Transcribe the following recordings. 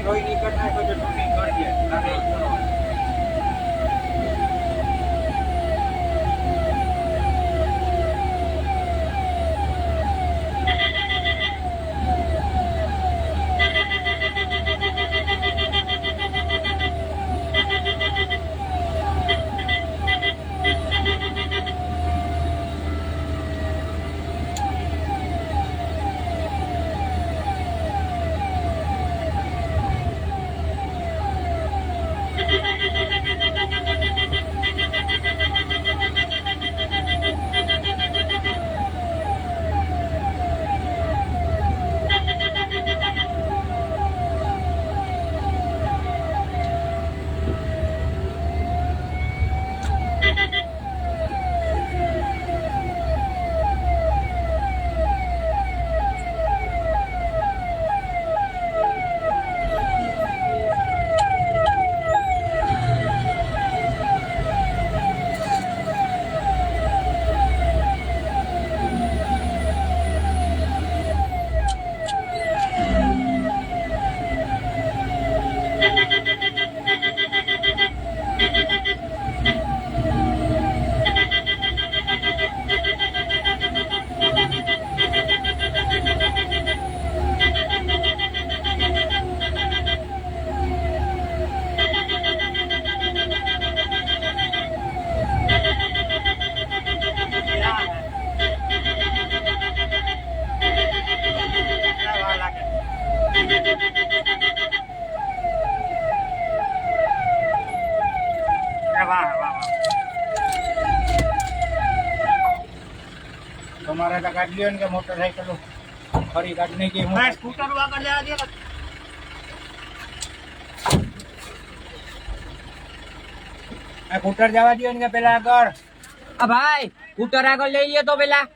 લોહી નીકળતા હોય તો ટૂંકી કરી તમારે તો ગાડી લ્યો ને કે મોટરસાઇકલ ફરી ગાડી નહીં કે હું ભાઈ સ્કૂટર આગળ જવા દે આ સ્કૂટર જવા દો ને કે પેલા આગળ આ ભાઈ સ્કૂટર આગળ લઈ લે તો પેલા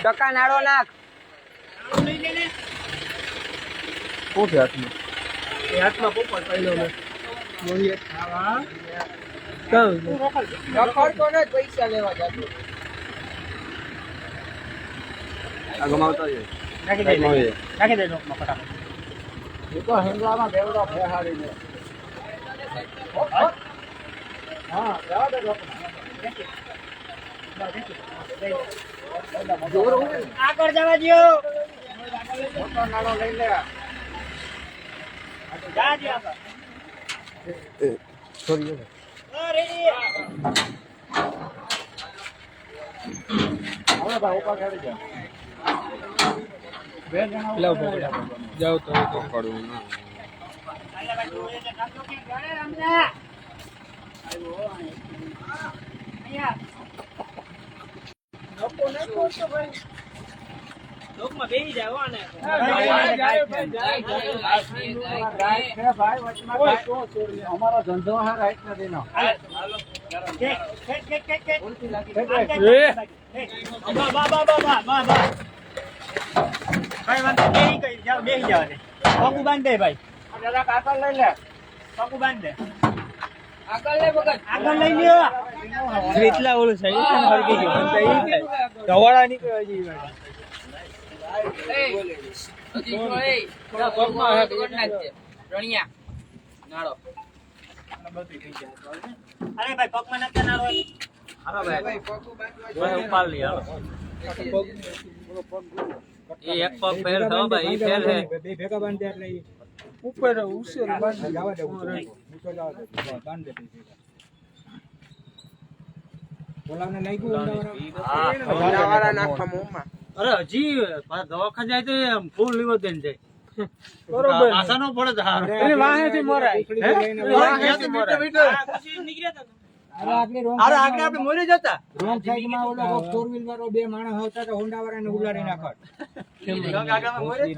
ટકા નાડો નાખ રખડતો ને પૈસા લેવા જતો નાખી દે નાખી દે નોટમાં ફટાફટ એ તો હિંગલામાં બેવડો ફેહાડીને હા જવા દે આગળ જવા દો. મોટો લઈ લે જા આગળ જા. જાવ તો પકડું ના ભાઈ વચમાં કાંઈ તો છોડી દે. અમારો ધંધો હા રાઈટ નથી નો ભાઈ બેહી બેહી જાવ પગું ભાઈ જરાક લઈ લે પગું બાંધ દે આગળ લે ભગત આગળ લઈ લ્યો. એટલા ઓલું છે હરકી ગયું. ધવાડા નીકળવા જઈએ રણિયા નાળો અરે ભાઈ પગમાં નાખતા ના હોય હાલો ભાઈ. ઉપાડ લઈ હાલો. એ એક પગ ફેલ થયો ભાઈ બે ભેગા બાંધ્યા એટલે ઉપર ઉસર જવા દે ઊંચો જવા દે બાંધ દે બે ભેગા. બોલાવને નાખા મોમાં અરે હજી દવાખાને જાય તો એમ ફૂલ લીવર દઈને જાય બરોબર આશા નો પડે. એને વાહેથી મરાય. હે? લઈને વાહેથી મરાય. અરે આગળ આપણે મોરી જતા. Wrong side માં ઓલો four wheel વાળો બે માણસ હતા તો હોન્ડા વાળાને ઉલાડી નાખત આગળ મોરી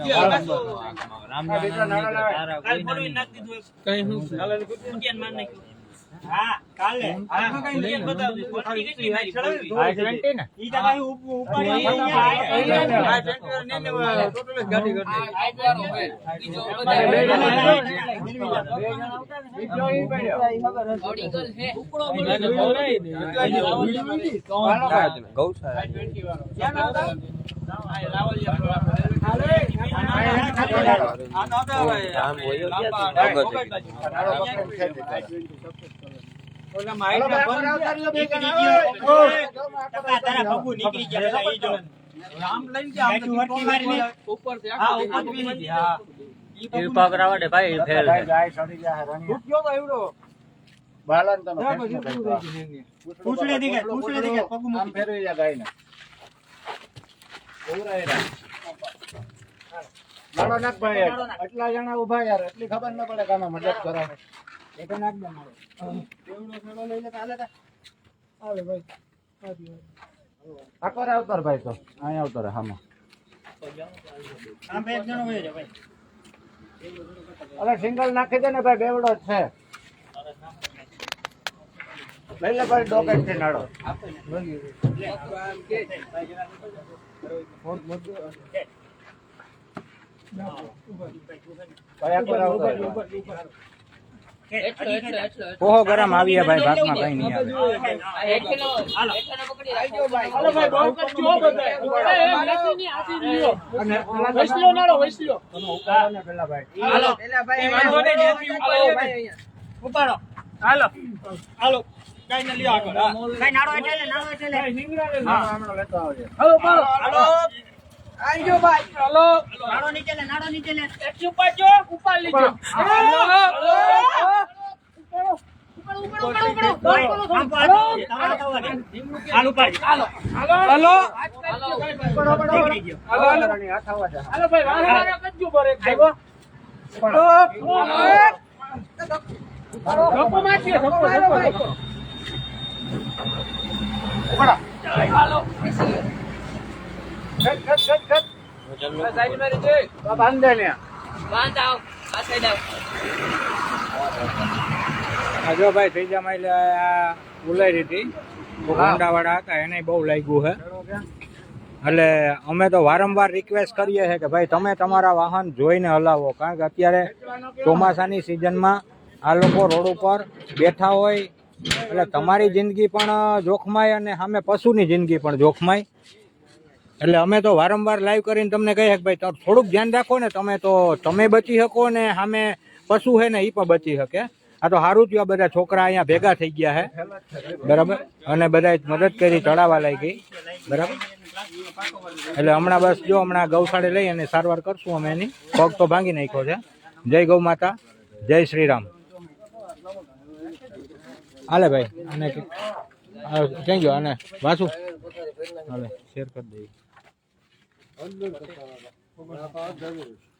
કાલ. હા કાલે આમાં કઈ લેટ બતાવજો. કોથળી કેટલી મારી? આ 20 ને ઈ ઉપ- ઉપાડી આ અહીંયા ટ્રેક્ટર ને ને ટોટલ જ ગાડી કરી. આ જવાનો ભાઈ. બીજો બે જણા બધા ઈ પડ્યો. ઓડિકલ છે એને બોલાય ને. પડી. હાલો ભાઈ. ક્યાં હતા? આ રાવલિયા આ તો હતા ભાઈ. લાંબા બંધ આવતા બે. આમ લઈને કે કૃપા ભાઈ ફેલ. બાલાને તમે? પૂંછડી દીકે, પૂંછડી દીકે, પગ ફેરવી જા ગાયને. નાખ ભાઈ. આટલા જણા ઊભા યાર એટલી ખબર ન પડે કે મદદ કરાવે. એક નાખ દે મારો. દેવડો ખેડો લઈ લે તો હાલે તા. આખો રે ભાઈ તો. અહીંયા અવતાર હામાં. અરે સિંગલ નાખી દે ને ભાઈ બેવડો છે. લઈ લે ભાઈ ડોકેટથી નાડો ભાઈ આખો રે અવતાર. એટલો એટલો એટલો ઓહો ગરમ આવીએ ભાઈ ભાગમાં કઈ નહીં આવે રાખો હાલો કઈ બહુ લ્યો આગળ કઈ નાડો, એટલે નાડો એટલે ને પેલા ભાઈ હાલો. એ વાંધો નહીં, ત્યાંથી ઉપાડો. ઉપાડો. હાલો. હાલો. કાંઈ ના લ્યો આગળ. હા. હમણાં લેતો આવજે હાલો. હાલો. આઈ ગયો ભાઈ. હાલો. એકથી ઉપાડજો, ઉપાડ લીજો. હાલો. હાલો. હાલો. હાલો, હાલો. હાથ આવવા હાલો ખટ, ખટ, ખટ, ખટ. સાઈડ મારી દે. બાંધ દે ને. બાંધ આવ આ સાઈડ આવ. જો ભાઈ ત્રીજા માઇલે આ ઉલાઈ હતી. હોન્ડાવાળા હતા એને બહુ લાગ્યું છે એટલે અમે તો વારંવાર રિક્વેસ્ટ કરીએ છીએ કે ભાઈ તમે તમારા વાહન જોઈને હલાવો. કારણ કે અત્યારે ચોમાસાની સિઝનમાં આ લોકો રોડ ઉપર બેઠા હોય. એટલે તમારી જિંદગી પણ જોખમાય અને સામે પશુની જિંદગી પણ જોખમાય. એટલે અમે તો વારંવાર લાઈવ કરીને તમને કહીએ કે ભાઈ થોડુંક ધ્યાન રાખો ને, તમે તો, તમે બચી શકો ને, સામે પશુ છે ને એ પણ બચી શકે. આ તો સારું થયું બધા છોકરા અહીંયા ભેગા થઈ ગયા છે બરાબર? અને બધા મદદ કરી, ચડાવવા લાગી. બરાબર? એટલે હમણાં બસ જો, હમણાં ગૌશાળે લઈ અને સારવાર કરશું અમે એની. પગ તો ભાંગી નાખ્યો છે. જય ગૌ માતા, જય શ્રી રામ. હાલે ભાઈ, અને થેન્ક યુ અને વાસુ. હાલે શેર કરી દઈએ Annem de sana bak. Bana daha dememiş.